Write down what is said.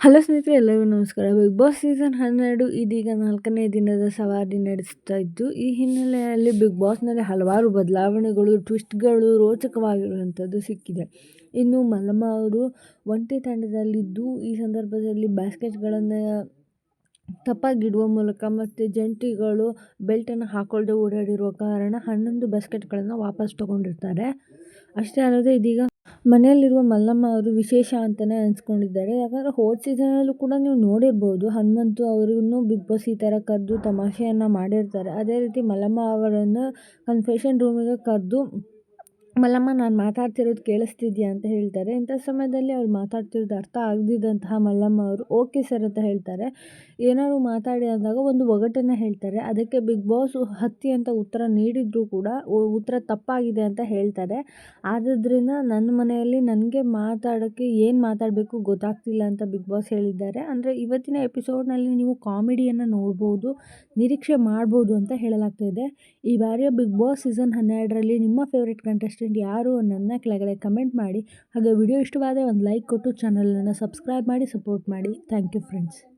Hello ಸ್ನೇಹಿತರೆ, ಎಲ್ಲರಿಗೂ ನಮಸ್ಕಾರ. ಬಿಗ್ ಬಾಸ್ ಸೀಸನ್ ಹನ್ನೆರಡು ಇದೀಗ ನಾಲ್ಕನೇ ದಿನದ ಸವಾರಿ ನಡೆಸ್ತಾ ಇದ್ದು, ಈ ಹಿನ್ನೆಲೆಯಲ್ಲಿ ಬಿಗ್ ಬಾಸ್ನಲ್ಲಿ ಹಲವಾರು ಬದಲಾವಣೆಗಳು, ಟ್ವಿಸ್ಟ್ಗಳು ರೋಚಕವಾಗಿರುವಂಥದ್ದು ಸಿಕ್ಕಿದೆ. ಇನ್ನು ಮಲ್ಲಮ್ಮ ಅವರು ಒಂಟಿ ತಂಡದಲ್ಲಿದ್ದು, ಈ ಸಂದರ್ಭದಲ್ಲಿ ಬ್ಯಾಸ್ಕೆಟ್ಗಳನ್ನು ತಪ್ಪಾಗಿಡುವ ಮೂಲಕ ಮತ್ತು ಜಂಟಿಗಳು ಬೆಲ್ಟನ್ನು ಹಾಕೊಳ್ಳದೆ ಓಡಾಡಿರುವ ಕಾರಣ ಹನ್ನೊಂದು ಬ್ಯಾಸ್ಕೆಟ್ಗಳನ್ನು ವಾಪಸ್ ತಗೊಂಡಿರ್ತಾರೆ. ಅಷ್ಟೇ ಅಲ್ಲದೆ ಇದೀಗ ಮನೆಯಲ್ಲಿರುವ ಮಲ್ಲಮ್ಮ ಅವರು ವಿಶೇಷ ಅಂತಲೇ ಅನ್ಸ್ಕೊಂಡಿದ್ದಾರೆ. ಯಾಕಂದರೆ ಹೋದ ಸೀಸನಲ್ಲೂ ಕೂಡ ನೀವು ನೋಡಿರ್ಬೋದು, ಹನುಮಂತು ಅವರನ್ನು ಬಿಗ್ ಬಾಸ್ ಈ ಥರ ಕರೆದು ತಮಾಷೆಯನ್ನು ಮಾಡಿರ್ತಾರೆ. ಅದೇ ರೀತಿ ಮಲ್ಲಮ್ಮ ಅವರನ್ನು ಕನ್ಫೆಷನ್ ರೂಮಿಗೆ ಕರೆದು ಮಲ್ಲಮ್ಮ, ನಾನು ಮಾತಾಡ್ತಿರೋದು ಕೇಳಿಸ್ತಿದ್ಯಾ ಅಂತ ಹೇಳ್ತಾರೆ. ಇಂಥ ಸಮಯದಲ್ಲಿ ಅವ್ರು ಮಾತಾಡ್ತಿರೋದು ಅರ್ಥ ಆಗದಿದ್ದಂತಹ ಮಲ್ಲಮ್ಮ ಅವರು ಓಕೆ ಸರ್ ಅಂತ ಹೇಳ್ತಾರೆ. ಏನಾದ್ರು ಮಾತಾಡಿ ಅಂದಾಗ ಒಂದು ಒಗಟನ್ನು ಹೇಳ್ತಾರೆ. ಅದಕ್ಕೆ ಬಿಗ್ ಬಾಸ್ ಹತ್ತಿ ಅಂತ ಉತ್ತರ ನೀಡಿದರೂ ಕೂಡ ಉತ್ತರ ತಪ್ಪಾಗಿದೆ ಅಂತ ಹೇಳ್ತಾರೆ. ಆದ್ದರಿಂದ ನನ್ನ ಮನೆಯಲ್ಲಿ ನನಗೆ ಮಾತಾಡೋಕ್ಕೆ ಏನು ಮಾತಾಡಬೇಕು ಗೊತ್ತಾಗ್ತಿಲ್ಲ ಅಂತ ಬಿಗ್ ಬಾಸ್ ಹೇಳಿದ್ದಾರೆ. ಅಂದರೆ ಇವತ್ತಿನ ಎಪಿಸೋಡ್ನಲ್ಲಿ ನೀವು ಕಾಮಿಡಿಯನ್ನು ನೋಡ್ಬೋದು, ನಿರೀಕ್ಷೆ ಮಾಡ್ಬೋದು ಅಂತ ಹೇಳಲಾಗ್ತಾಯಿದೆ ಈ ಬಾರಿಯ ಬಿಗ್ ಬಾಸ್ ಸೀಸನ್ ಹನ್ನೆರಡರಲ್ಲಿ ನಿಮ್ಮ ಫೇವ್ರೆಟ್ ಕಂಟೆಸ್ಟೆಂಟ್ ಯಾರು ನನ್ನ ಕೆಳಗಡೆ ಕಮೆಂಟ್ ಮಾಡಿ. ಹಾಗೆ ವಿಡಿಯೋ ಇಷ್ಟವಾದರೆ ಒಂದು ಲೈಕ್ ಕೊಟ್ಟು ಚಾನಲನ್ನು ಸಬ್ಸ್ಕ್ರೈಬ್ ಮಾಡಿ ಸಪೋರ್ಟ್ ಮಾಡಿ. Thank you friends